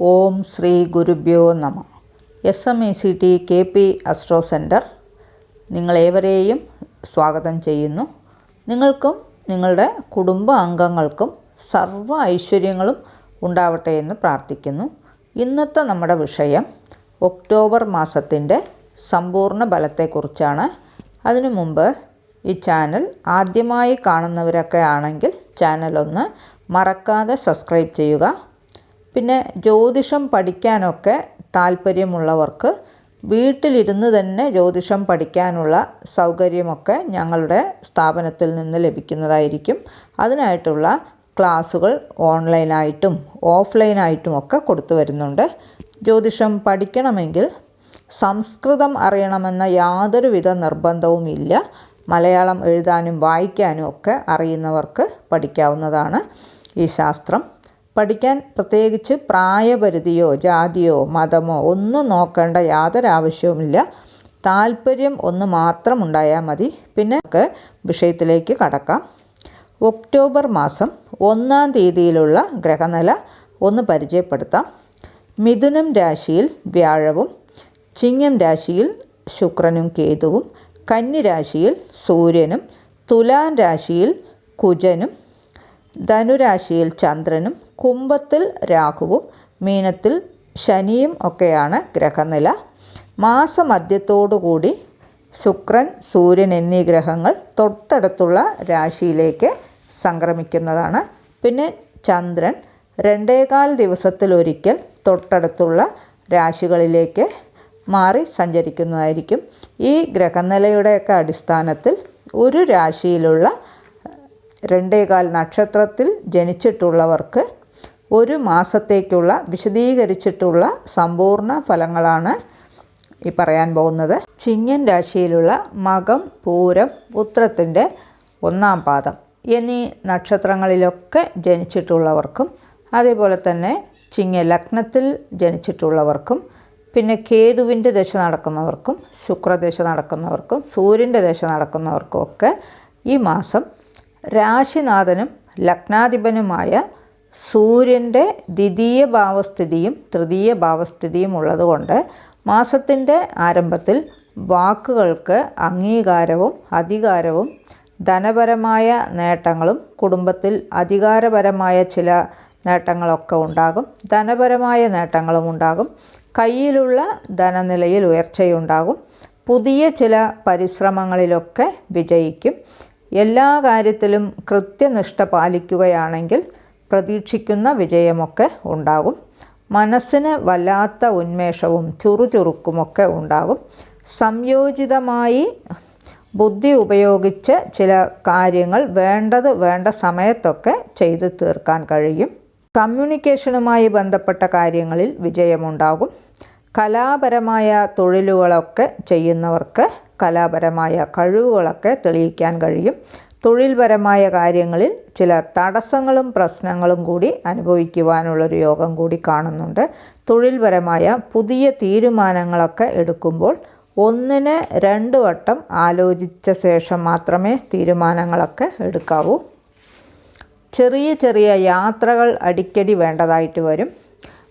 ഓം ശ്രീ ഗുരുഭ്യോ നമ. S M E C T K P astro centre നിങ്ങളേവരെയും സ്വാഗതം ചെയ്യുന്നു. നിങ്ങൾക്കും നിങ്ങളുടെ കുടുംബ അംഗങ്ങൾക്കും സർവ ഐശ്വര്യങ്ങളും ഉണ്ടാവട്ടെ എന്ന് പ്രാർത്ഥിക്കുന്നു. ഇന്നത്തെ നമ്മുടെ വിഷയം ഒക്ടോബർ മാസത്തിന്റെ സമ്പൂർണ ബലത്തെക്കുറിച്ചാണ് അതിനു മുമ്പ് ഈ ചാനൽ ആദ്യമായി കാണുന്നവരൊക്കെ ആണെങ്കിൽ ചാനലൊന്ന് മറക്കാതെ സബ്സ്ക്രൈബ് ചെയ്യുക. പിന്നെ ജ്യോതിഷം പഠിക്കാനൊക്കെ താല്പര്യമുള്ളവർക്ക് വീട്ടിലിരുന്ന് തന്നെ ജ്യോതിഷം പഠിക്കാനുള്ള സൗകര്യമൊക്കെ ഞങ്ങളുടെ സ്ഥാപനത്തിൽ നിന്ന് ലഭിക്കുന്നതായിരിക്കും. അതിനായിട്ടുള്ള ക്ലാസ്സുകൾ ഓൺലൈനായിട്ടും ഓഫ്ലൈനായിട്ടും ഒക്കെ കൊടുത്തു വരുന്നുണ്ട്. ജ്യോതിഷം പഠിക്കണമെങ്കിൽ സംസ്കൃതം അറിയണമെന്ന യാതൊരുവിധ നിർബന്ധവും ഇല്ല. മലയാളം എഴുതാനും വായിക്കാനും ഒക്കെ അറിയുന്നവർക്ക് പഠിക്കാവുന്നതാണ് ഈ ശാസ്ത്രം. പഠിക്കാൻ പ്രത്യേകിച്ച് പ്രായപരിധിയോ ജാതിയോ മതമോ ഒന്നും നോക്കേണ്ട യാതൊരു ആവശ്യവുമില്ല. താല്പര്യം ഒന്ന് മാത്രം ഉണ്ടായാൽ മതി. പിന്നെ നമുക്ക് വിഷയത്തിലേക്ക് കടക്കാം. ഒക്ടോബർ മാസം ഒന്നാം തീയതിയിലുള്ള ഗ്രഹനില ഒന്ന് പരിചയപ്പെടുത്താം. മിഥുനം രാശിയിൽ വ്യാഴവും ചിങ്ങം രാശിയിൽ ശുക്രനും കേതുവും കന്നി രാശിയിൽ സൂര്യനും തുലാൻ രാശിയിൽ കുജനും ധനുരാശിയിൽ ചന്ദ്രനും കുംഭത്തിൽ രാഹുവും മീനത്തിൽ ശനിയും ഒക്കെയാണ് ഗ്രഹനില. മാസമധ്യത്തോടുകൂടി ശുക്രൻ സൂര്യൻ എന്നീ ഗ്രഹങ്ങൾ തൊട്ടടുത്തുള്ള രാശിയിലേക്ക് സംക്രമിക്കുന്നതാണ്. പിന്നെ ചന്ദ്രൻ രണ്ടേകാൽ ദിവസത്തിലൊരിക്കൽ തൊട്ടടുത്തുള്ള രാശികളിലേക്ക് മാറി സഞ്ചരിക്കുന്നതായിരിക്കും. ഈ ഗ്രഹനിലയുടെയൊക്കെ അടിസ്ഥാനത്തിൽ ഒരു രാശിയിലുള്ള രണ്ടേകാൽ നക്ഷത്രത്തിൽ ജനിച്ചിട്ടുള്ളവർക്ക് ഒരു മാസത്തേക്കുള്ള വിശദീകരിച്ചിട്ടുള്ള സമ്പൂർണ ഫലങ്ങളാണ് ഈ പറയാൻ പോകുന്നത്. ചിങ്ങൻ രാശിയിലുള്ള മകം പൂരം ഉത്രത്തിന്റെ ഒന്നാം പാദം എന്നീ നക്ഷത്രങ്ങളിലൊക്കെ ജനിച്ചിട്ടുള്ളവർക്കും അതേപോലെ തന്നെ ചിങ്ങ ലഗ്നത്തിൽ ജനിച്ചിട്ടുള്ളവർക്കും പിന്നെ കേതുവിന്റെ ദശ നടക്കുന്നവർക്കും ശുക്രദശ നടക്കുന്നവർക്കും സൂര്യന്റെ ദശ നടക്കുന്നവർക്കും ഒക്കെ ഈ മാസം രാശിനാഥനും ലഗ്നാധിപനുമായ സൂര്യന്റെ ദ്വിതീയ ഭാവസ്ഥിതിയും തൃതീയ ഭാവസ്ഥിതിയും ഉള്ളതുകൊണ്ട് മാസത്തിന്റെ ആരംഭത്തിൽ വാക്കുകൾക്ക് അംഗീകാരവും അധികാരവും ധനപരമായ നേട്ടങ്ങളും കുടുംബത്തിൽ അധികാരപരമായ ചില നേട്ടങ്ങളൊക്കെ ഉണ്ടാകും. ധനപരമായ നേട്ടങ്ങളും ഉണ്ടാകും. കയ്യിലുള്ള ധനനിലയിൽ ഉയർച്ചയുണ്ടാകും. പുതിയ ചില പരിശ്രമങ്ങളിലൊക്കെ വിജയിക്കും. എല്ലാ കാര്യത്തിലും കൃത്യനിഷ്ഠ പാലിക്കുകയാണെങ്കിൽ പ്രതീക്ഷിക്കുന്ന വിജയമൊക്കെ ഉണ്ടാകും. മനസ്സിന് വല്ലാത്ത ഉന്മേഷവും ചുറുചുറുക്കുമൊക്കെ ഉണ്ടാകും. സംയോജിതമായി ബുദ്ധി ഉപയോഗിച്ച് ചില കാര്യങ്ങൾ വേണ്ടത് വേണ്ട സമയത്തൊക്കെ ചെയ്തു തീർക്കാൻ കഴിയും. കമ്മ്യൂണിക്കേഷനുമായി ബന്ധപ്പെട്ട കാര്യങ്ങളിൽ വിജയമുണ്ടാകും. കലാപരമായ തൊഴിലുകളൊക്കെ ചെയ്യുന്നവർക്ക് കലാപരമായ കഴിവുകളൊക്കെ തെളിയിക്കാൻ കഴിയും. തൊഴിൽപരമായ കാര്യങ്ങളിൽ ചില തടസ്സങ്ങളും പ്രശ്നങ്ങളും കൂടി അനുഭവിക്കുവാനുള്ളൊരു യോഗം കൂടി കാണുന്നുണ്ട്. തൊഴിൽപരമായ പുതിയ തീരുമാനങ്ങളൊക്കെ എടുക്കുമ്പോൾ ഒന്നിന് രണ്ട് വട്ടം ആലോചിച്ച ശേഷം മാത്രമേ തീരുമാനങ്ങളൊക്കെ എടുക്കാവൂ. ചെറിയ ചെറിയ യാത്രകൾ അടിക്കടി വേണ്ടതായിട്ട് വരും.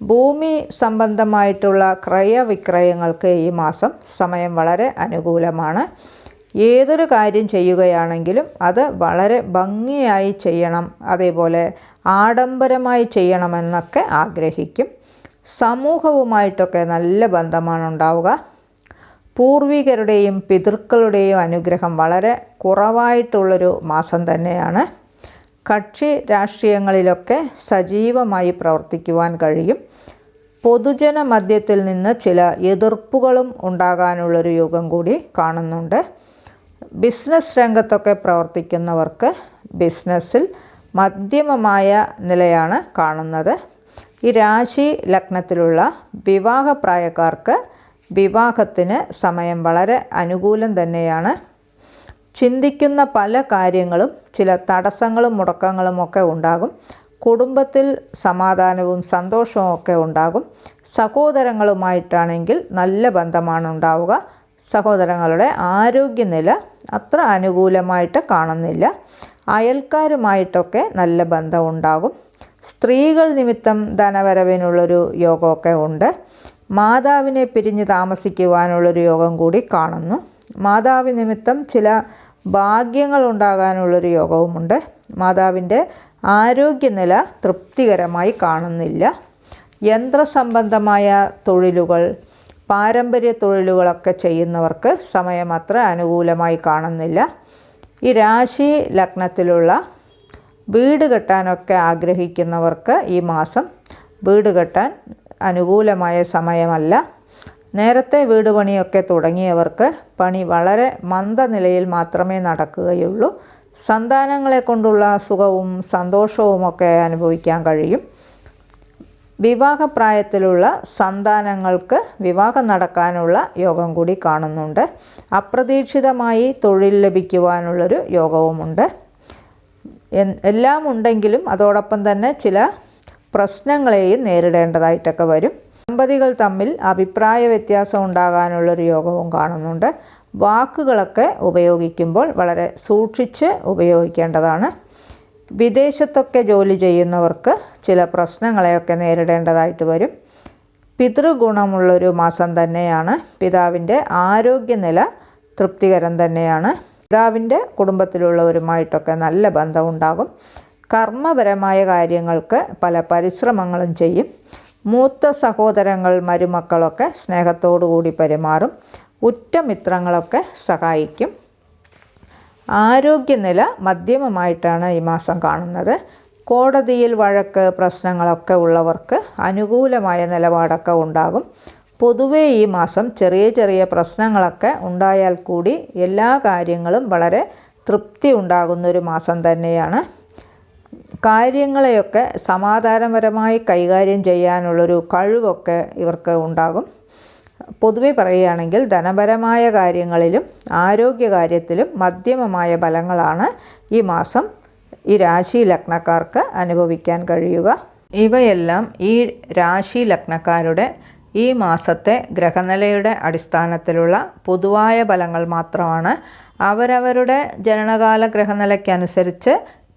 ഭൂമി സംബന്ധമായിട്ടുള്ള ക്രയവിക്രയങ്ങൾക്ക് ഈ മാസം സമയം വളരെ അനുകൂലമാണ്. ഏതൊരു കാര്യം ചെയ്യുകയാണെങ്കിലും അത് വളരെ ഭംഗിയായി ചെയ്യണം അതേപോലെ ആഡംബരമായി ചെയ്യണമെന്നൊക്കെ ആഗ്രഹിക്കും. സമൂഹവുമായിട്ടൊക്കെ നല്ല ബന്ധമാണ് ഉണ്ടാവുക. പൂർവികരുടെയും പിതൃക്കളുടെയും അനുഗ്രഹം വളരെ കുറവായിട്ടുള്ളൊരു മാസം തന്നെയാണ്. കക്ഷി രാഷ്ട്രീയങ്ങളിലൊക്കെ സജീവമായി പ്രവർത്തിക്കുവാൻ കഴിയും. പൊതുജന മധ്യത്തിൽ നിന്ന് ചില എതിർപ്പുകളും ഉണ്ടാകാനുള്ളൊരു യോഗം കൂടി കാണുന്നുണ്ട്. ബിസിനസ് രംഗത്തൊക്കെ പ്രവർത്തിക്കുന്നവർക്ക് ബിസിനസ്സിൽ മധ്യമമായ നിലയാണ് കാണുന്നത്. ഈ രാശി ലഗ്നത്തിലുള്ള വിവാഹപ്രായക്കാർക്ക് വിവാഹത്തിന് സമയം വളരെ അനുകൂലം തന്നെയാണ്. ചിന്തിക്കുന്ന പല കാര്യങ്ങളും ചില തടസ്സങ്ങളും മുടക്കങ്ങളും ഒക്കെ ഉണ്ടാകും. കുടുംബത്തിൽ സമാധാനവും സന്തോഷവും ഒക്കെ ഉണ്ടാകും. സഹോദരങ്ങളുമായിട്ടാണെങ്കിൽ നല്ല ബന്ധമാണ് ഉണ്ടാവുക. സഹോദരങ്ങളുടെ ആരോഗ്യനില അത്ര അനുകൂലമായിട്ട് കാണുന്നില്ല. അയൽക്കാരുമായിട്ടൊക്കെ നല്ല ബന്ധം ഉണ്ടാകും. സ്ത്രീകൾ നിമിത്തം ധനവരവിനുള്ളൊരു യോഗമൊക്കെ ഉണ്ട്. മാതാവിനെ പിരിഞ്ഞ് താമസിക്കുവാനുള്ളൊരു യോഗം കൂടി കാണുന്നു. മാതാവ് നിമിത്തം ചില ഭാഗ്യങ്ങൾ ഉണ്ടാകാനുള്ളൊരു യോഗവുമുണ്ട്. മാതാവിന്റെ ആരോഗ്യനില തൃപ്തികരമായി കാണുന്നില്ല. യന്ത്രസംബന്ധമായ തൊഴിലുകൾ പാരമ്പര്യ തൊഴിലുകളൊക്കെ ചെയ്യുന്നവർക്ക് സമയം അത്ര അനുകൂലമായി കാണുന്നില്ല. ഈ രാശി ലഗ്നത്തിലുള്ള വീട് കെട്ടാനൊക്കെ ആഗ്രഹിക്കുന്നവർക്ക് ഈ മാസം വീട് കെട്ടാൻ അനുകൂലമായ സമയമല്ല. നേരത്തെ വീട് പണിയൊക്കെ തുടങ്ങിയവർക്ക് പണി വളരെ മന്ദനിലയിൽ മാത്രമേ നടക്കുകയുള്ളൂ. സന്താനങ്ങളെ കൊണ്ടുള്ള സുഖവും സന്തോഷവുമൊക്കെ അനുഭവിക്കാൻ കഴിയും. വിവാഹപ്രായത്തിലുള്ള സന്താനങ്ങൾക്ക് വിവാഹം നടക്കാനുള്ള യോഗം കൂടി കാണുന്നുണ്ട്. അപ്രതീക്ഷിതമായി തൊഴിൽ ലഭിക്കുവാനുള്ളൊരു യോഗവുമുണ്ട്. എല്ലാം ഉണ്ടെങ്കിലും അതോടൊപ്പം തന്നെ ചില പ്രശ്നങ്ങളെയും നേരിടേണ്ടതായിട്ടൊക്കെ വരും. ദമ്പതികൾ തമ്മിൽ അഭിപ്രായ വ്യത്യാസം ഉണ്ടാകാനുള്ളൊരു യോഗവും കാണുന്നുണ്ട്. വാക്കുകളൊക്കെ ഉപയോഗിക്കുമ്പോൾ വളരെ സൂക്ഷിച്ച് ഉപയോഗിക്കേണ്ടതാണ്. വിദേശത്തൊക്കെ ജോലി ചെയ്യുന്നവർക്ക് ചില പ്രശ്നങ്ങളെയൊക്കെ നേരിടേണ്ടതായിട്ട് വരും. പിതൃഗുണമുള്ളൊരു മാസം തന്നെയാണ്. പിതാവിന്റെ ആരോഗ്യനില തൃപ്തികരം തന്നെയാണ്. പിതാവിന്റെ കുടുംബത്തിലുള്ളവരുമായിട്ടൊക്കെ നല്ല ബന്ധമുണ്ടാകും. കർമ്മപരമായ കാര്യങ്ങൾക്ക് പല പരിശ്രമങ്ങളും ചെയ്യും. മൂത്ത സഹോദരങ്ങൾ മരുമക്കളൊക്കെ സ്നേഹത്തോടു കൂടി പെരുമാറും ഉറ്റമിത്രങ്ങളൊക്കെ സഹായിക്കും. ആരോഗ്യനില മധ്യമമായിട്ടാണ് ഈ മാസം കാണുന്നത്. കോടതിയിൽ വഴക്ക് പ്രശ്നങ്ങളൊക്കെ ഉള്ളവർക്ക് അനുകൂലമായ നിലപാടൊക്കെ ഉണ്ടാകും. പൊതുവേ ഈ മാസം ചെറിയ ചെറിയ പ്രശ്നങ്ങളൊക്കെ ഉണ്ടായാൽ കൂടി എല്ലാ കാര്യങ്ങളും വളരെ തൃപ്തി ഉണ്ടാകുന്നൊരു മാസം തന്നെയാണ്. കാര്യങ്ങളെയൊക്കെ സമാധാനപരമായി കൈകാര്യം ചെയ്യാനുള്ളൊരു കഴിവൊക്കെ ഇവർക്ക് ഉണ്ടാകും. പൊതുവെ പറയുകയാണെങ്കിൽ ധനപരമായ കാര്യങ്ങളിലും ആരോഗ്യകാര്യത്തിലും മധ്യമമായ ഫലങ്ങളാണ് ഈ മാസം ഈ രാശി ലഗ്നക്കാർക്ക് അനുഭവിക്കാൻ കഴിയുക. ഇവയെല്ലാം ഈ രാശി ലഗ്നക്കാരുടെ ഈ മാസത്തെ ഗ്രഹനിലയുടെ അടിസ്ഥാനത്തിലുള്ള പൊതുവായ ഫലങ്ങൾ മാത്രമാണ്. അവരവരുടെ ജനനകാല ഗ്രഹനിലയ്ക്കനുസരിച്ച്